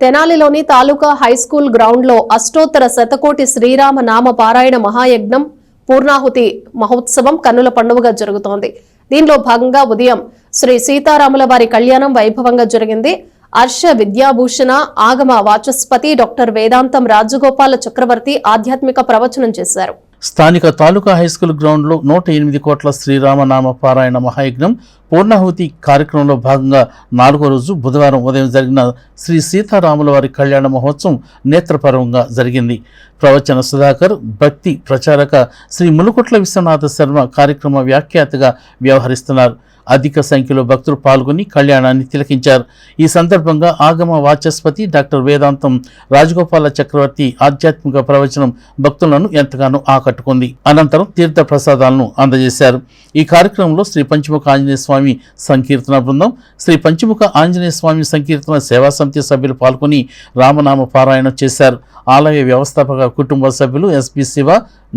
తెనాలిలోని తాలూకా high school గ్రౌండ్లో అష్టోత్తర శతకోటి శ్రీరామ నామ పారాయణ మహాయజ్ఞం పూర్ణాహుతి మహోత్సవం కన్నుల పండుగగా జరుగుతోంది. దీనిలో భాగంగా ఉదయం శ్రీ సీతారాముల వారి కళ్యాణం వైభవంగా జరిగింది. హర్ష విద్యాభూషణ ఆగమ వాచస్పతి డాక్టర్ వేదాంతం రాజగోపాల చక్రవర్తి ఆధ్యాత్మిక ప్రవచనం చేశారు. స్థానిక తాలూకా హైస్కూల్ గ్రౌండ్లో నూట ఎనిమిది కోట్ల శ్రీరామనామ పారాయణ మహాయజ్ఞం పూర్ణాహుతి కార్యక్రమంలో భాగంగా నాలుగో రోజు బుధవారం ఉదయం జరిగిన శ్రీ సీతారాముల వారి కళ్యాణ మహోత్సవం నేత్రపర్వంగా జరిగింది. ప్రవచన సుధాకర్ భక్తి ప్రచారక శ్రీ ములుకుట్ల విశ్వనాథ శర్మ కార్యక్రమ వ్యాఖ్యాతగా వ్యవహరిస్తున్నారు. అధిక సంఖ్యలో భక్తులు పాల్గొని కళ్యాణాన్ని తిలకించారు. ఈ సందర్భంగా ఆగమ వాచస్పతి డాక్టర్ వేదాంతం రాజగోపాల చక్రవర్తి ఆధ్యాత్మిక ప్రవచనం భక్తులను ఎంతగానో ఆకట్టుకుంది. అనంతరం తీర్థ ప్రసాదాలను అందజేశారు. ఈ కార్యక్రమంలో శ్రీ పంచముఖ ఆంజనేయ స్వామి సంకీర్తన బృందం శ్రీ పంచముఖ ఆంజనేయ స్వామి సంకీర్తన సేవా సమితి సభ్యులు పాల్గొని రామనామ పారాయణం చేశారు. ఆలయ వ్యవస్థాపక కుటుంబ సభ్యులు ఎస్పి శివ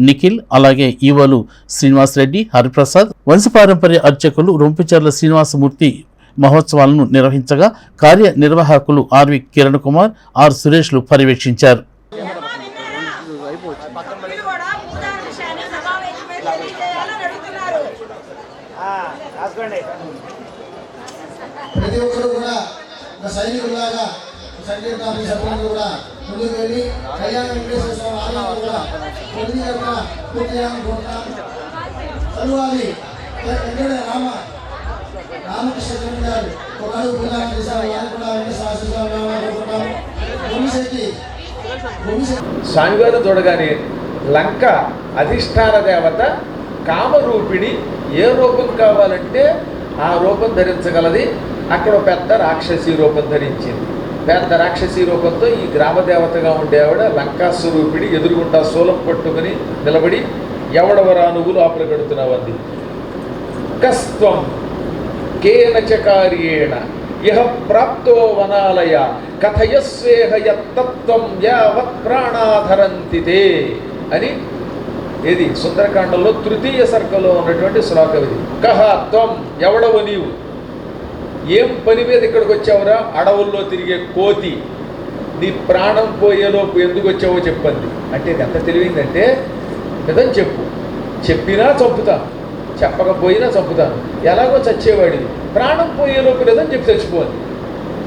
నిఖిల్ అలాగే ఈవోలు శ్రీనివాసరెడ్డి హరిప్రసాద్. వంశపారంపర్య అర్చకులు రొంపిచర్ల శ్రీనివాసమూర్తి మహోత్సవాలను నిర్వహించగా కార్యనిర్వాహకులు ఆర్వి కిరణ్ కుమార్ ఆర్ సురేష్లు పర్యవేక్షించారు. ప్రతి ఒక్కరు కూడా ఒక సైనికులాగా సంకీర్తన సభ్యులు కూడా ముందుకు వెళ్ళి కళ్యాణ వెంకటేశ్వర స్వామి కూడా పూర్తి చదువాలి వెంకట రామ రామకృష్ణ గారు ఒక అడుగు చేశారు. వారు కూడా వెంకటేశ్వర స్వామి భూమిశెట్టి చూడగానే లంక అధిష్టాన దేవత కామరూపిణి ఏ రూపం కావాలంటే ఆ రూపం ధరించగలది. అక్కడ పెద్ద రాక్షసి రూపం ధరించింది. పెద్ద రాక్షసి రూపంతో ఈ గ్రామ దేవతగా ఉండే ఆవిడ లంకాస్వరూపిడి ఎదురుగుండా శూలం పట్టుకుని నిలబడి ఎవడవరా నువ్వు లోపల గడుతున్నావంది? కస్త్వం కేనచ కార్యేణ ఇహ ప్రాప్తో వనాలయ కథయస్వేహ యత్తత్వం యావత్ ప్రాణాధరంతి అని ఏది? సుందరకాండంలో తృతీయ సర్గలో ఉన్నటువంటి శ్లోకం ఇది కహ త్వం ఎవడవు నీవు? ఏం పని మీద ఇక్కడికి వచ్చావురా? అడవుల్లో తిరిగే కోతి. నీ ప్రాణం పోయేలోపు ఎందుకు వచ్చావో చెప్పండి. అంటే ఇది ఎంత తెలివిందంటే నిజం చెప్పు. చెప్పినా చంపుతా. చెప్పకపోయినా చంపుతాను ఎలాగో చచ్చేవాడిని ప్రాణం పోయేలోపు నిజం చెప్పి చచ్చిపోవాలి.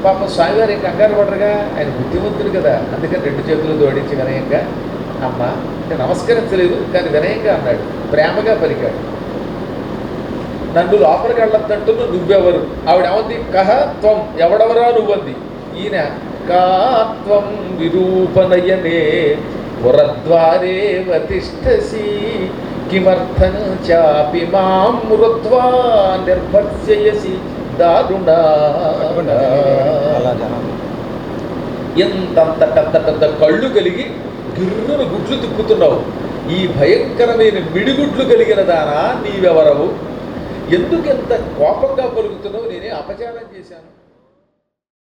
పాపం స్వామివారు ఇంకా కంగారు పడరుగా? ఆయన బుద్ధిమంతుడు కదా. అందుకని రెండు చేతులు జోడించి వినయంగా అమ్మ నమస్కరించలేదు కానీ వినయంగా అన్నాడు. ప్రేమగా పలికాడు. నన్ను లోపలికి వెళ్ళొద్దంటున్నా నువ్వెవరు? ఆవిడ ఏమంది కహ త్వం. ఎవడెవరా నువ్వంది. ఈయన కా త్వం విరూపనయనే. పురద్వారే వతిష్టసి. కిమర్థం చాపి మాం మృత్వా నిర్భర్శయసి దారుణా. ఎంతంత పెద్ద పెద్ద కళ్ళు కలిగి గిర్రును గుడ్లు తిప్పుతున్నావు. ఈ భయంకరమైన మిడిగుడ్లు కలిగిన దానా నీవెవరవు? ఎందుకు ఎంత కోపంగా పలుకుతున్నావు? నేనే అపచారం చేశాను.